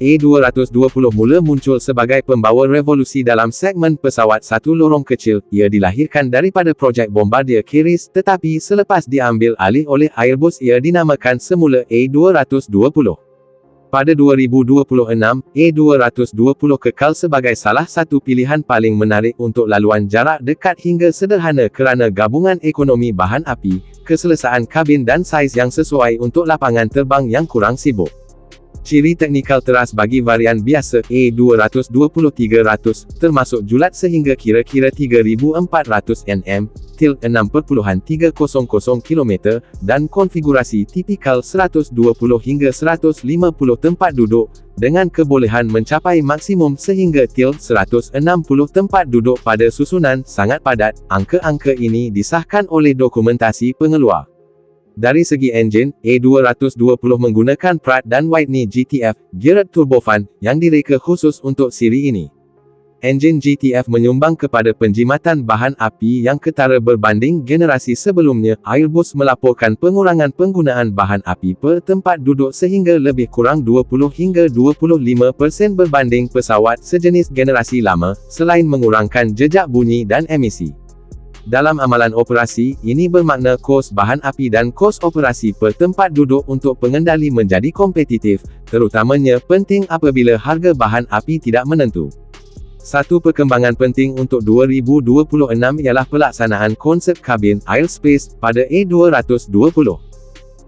A220 mula muncul sebagai pembawa revolusi dalam segmen pesawat satu lorong kecil. Ia dilahirkan daripada projek Bombardier Keris tetapi selepas diambil alih oleh Airbus ia dinamakan semula A220. Pada 2026, A220 kekal sebagai salah satu pilihan paling menarik untuk laluan jarak dekat hingga sederhana kerana gabungan ekonomi bahan api, keselesaan kabin dan saiz yang sesuai untuk lapangan terbang yang kurang sibuk. Ciri teknikal teras bagi varian biasa A220-300, termasuk julat sehingga kira-kira 3400 Nm, til 6.300 km, dan konfigurasi tipikal 120 hingga 150 tempat duduk, dengan kebolehan mencapai maksimum sehingga til 160 tempat duduk pada susunan sangat padat. Angka-angka ini disahkan oleh dokumentasi pengeluar. Dari segi enjin, A220 menggunakan Pratt dan Whitney GTF, geared turbofan, yang direka khusus untuk siri ini. Enjin GTF menyumbang kepada penjimatan bahan api yang ketara berbanding generasi sebelumnya. Airbus melaporkan pengurangan penggunaan bahan api per tempat duduk sehingga lebih kurang 20 hingga 25% berbanding pesawat sejenis generasi lama, selain mengurangkan jejak bunyi dan emisi. Dalam amalan operasi, ini bermakna kos bahan api dan kos operasi per tempat duduk untuk pengendali menjadi kompetitif, terutamanya penting apabila harga bahan api tidak menentu. Satu perkembangan penting untuk 2026 ialah pelaksanaan konsep kabin Airspace pada A220.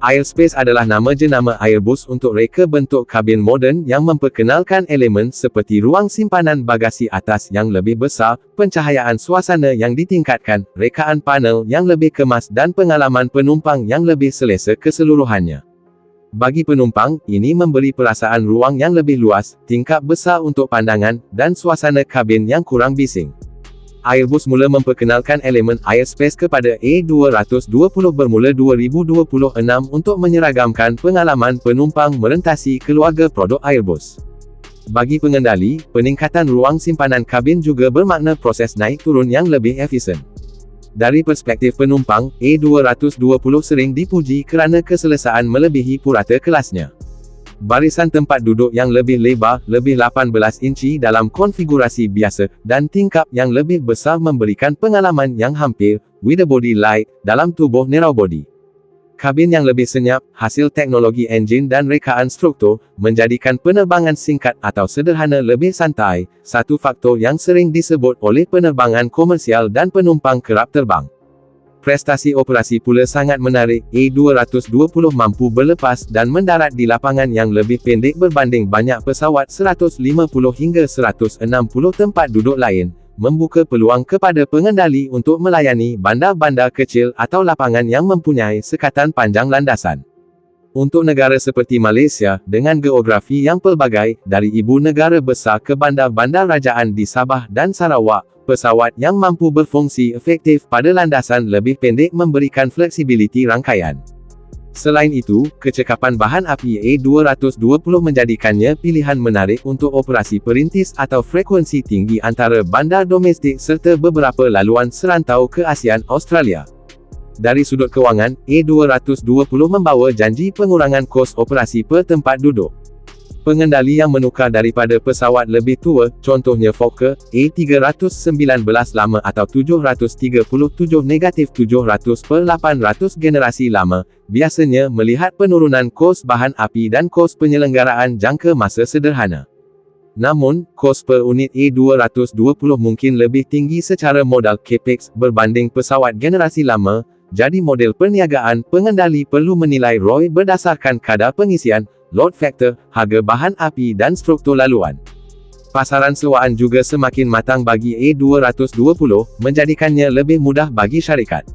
Airspace adalah nama jenama Airbus untuk reka bentuk kabin moden yang memperkenalkan elemen seperti ruang simpanan bagasi atas yang lebih besar, pencahayaan suasana yang ditingkatkan, rekaan panel yang lebih kemas dan pengalaman penumpang yang lebih selesa keseluruhannya. Bagi penumpang, ini memberi perasaan ruang yang lebih luas, tingkap besar untuk pandangan, dan suasana kabin yang kurang bising. Airbus mula memperkenalkan elemen Airspace kepada A220 bermula 2026 untuk menyeragamkan pengalaman penumpang merentasi keluarga produk Airbus. Bagi pengendali, peningkatan ruang simpanan kabin juga bermakna proses naik turun yang lebih efisien. Dari perspektif penumpang, A220 sering dipuji kerana keselesaan melebihi purata kelasnya. Barisan tempat duduk yang lebih lebar, lebih 18 inci dalam konfigurasi biasa, dan tingkap yang lebih besar memberikan pengalaman yang hampir, with a body light, dalam tubuh narrowbody. Kabin yang lebih senyap, hasil teknologi enjin dan rekaan struktur, menjadikan penerbangan singkat atau sederhana lebih santai, satu faktor yang sering disebut oleh penerbangan komersial dan penumpang kerap terbang. Prestasi operasi pula sangat menarik, A220 mampu berlepas dan mendarat di lapangan yang lebih pendek berbanding banyak pesawat 150 hingga 160 tempat duduk lain, membuka peluang kepada pengendali untuk melayani bandar-bandar kecil atau lapangan yang mempunyai sekatan panjang landasan. Untuk negara seperti Malaysia, dengan geografi yang pelbagai, dari ibu negara besar ke bandar-bandar rajaan di Sabah dan Sarawak, pesawat yang mampu berfungsi efektif pada landasan lebih pendek memberikan fleksibiliti rangkaian. Selain itu, kecekapan bahan api A220 menjadikannya pilihan menarik untuk operasi perintis atau frekuensi tinggi antara bandar domestik serta beberapa laluan serantau ke ASEAN Australia. Dari sudut kewangan, A220 membawa janji pengurangan kos operasi per tempat duduk. Pengendali yang menukar daripada pesawat lebih tua, contohnya Fokker, A319 lama atau 737 negatif 700 per 800 generasi lama, biasanya melihat penurunan kos bahan api dan kos penyelenggaraan jangka masa sederhana. Namun, kos per unit A220 mungkin lebih tinggi secara modal capex berbanding pesawat generasi lama, jadi model perniagaan pengendali perlu menilai ROI berdasarkan kadar pengisian, load factor, harga bahan api dan struktur laluan. Pasaran sewaan juga semakin matang bagi A220, menjadikannya lebih mudah bagi syarikat.